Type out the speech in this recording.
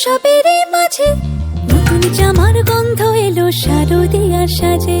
সবেরে মাঝে নতুন জামার গন্ধ এলো শারদিয়ার সাজে।